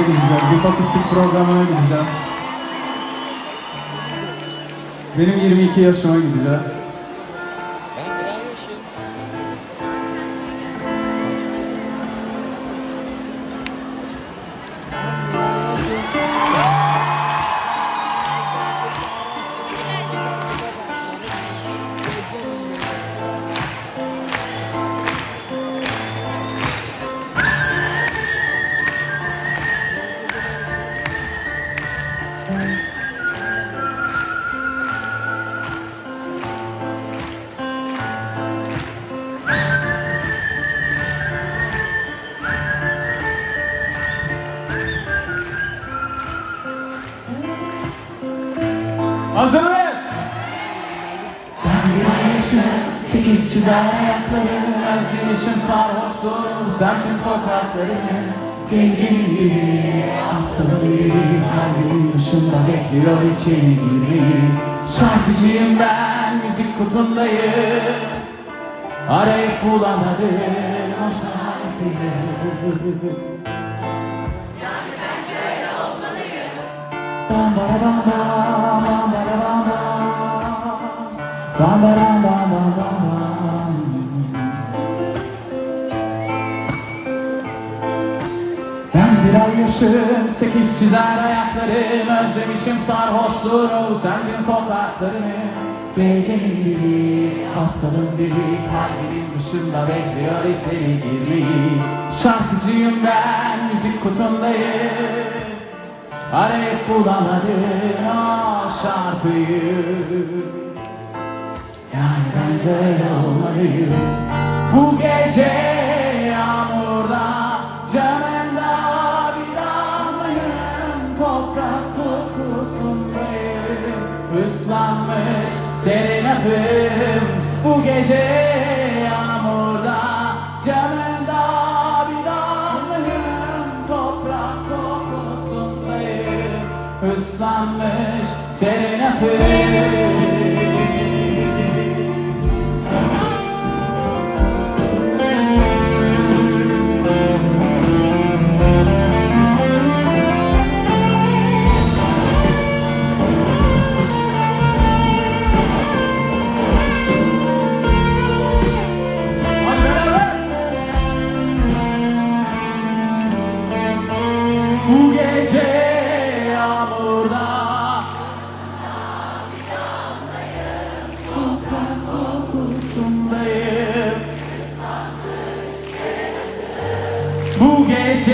gideceğiz. Bir akustik programına gideceğiz. Benim 22 yaşıma gideceğiz. Ben Hazır mıyız? Ben bir ayyaşı, sekiz çizer ayakları Özgürüşüm sarhoşluğum, semtin sokaklarını Geceyi atları kalbim dışında bekliyor içeri girmeyi Şarkıcıyım ben, müzik kutundayım. Arayıp bulamadım o şarkıyı Bam bara bam bam, bam bara bam bam. Bam yaşım, sekiz çizer ayaklarım Özlemişim sarhoşluğunu, semtin sokaklarını. Gecenin biri, aptalın biri Kalbimin dışında bekliyor içeri girmeyi. Şarkıcıyım ben, müzik kutundayım. Arayıp bulamadın o şarkıyı Öyle olmalıyım Bu gece yağmurda Canımda bir damlayım Toprak kokusundayım Islanmış serenatım Bu gece yağmurda Canımda bir damlayım Toprak kokusundayım Islanmış serenatım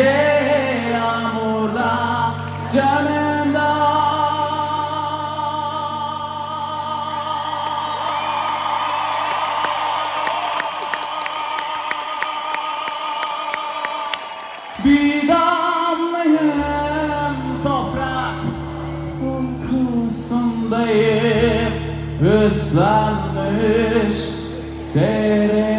gece yağmurda canımda Bir damlayım toprak kokusundayım Islanmış serin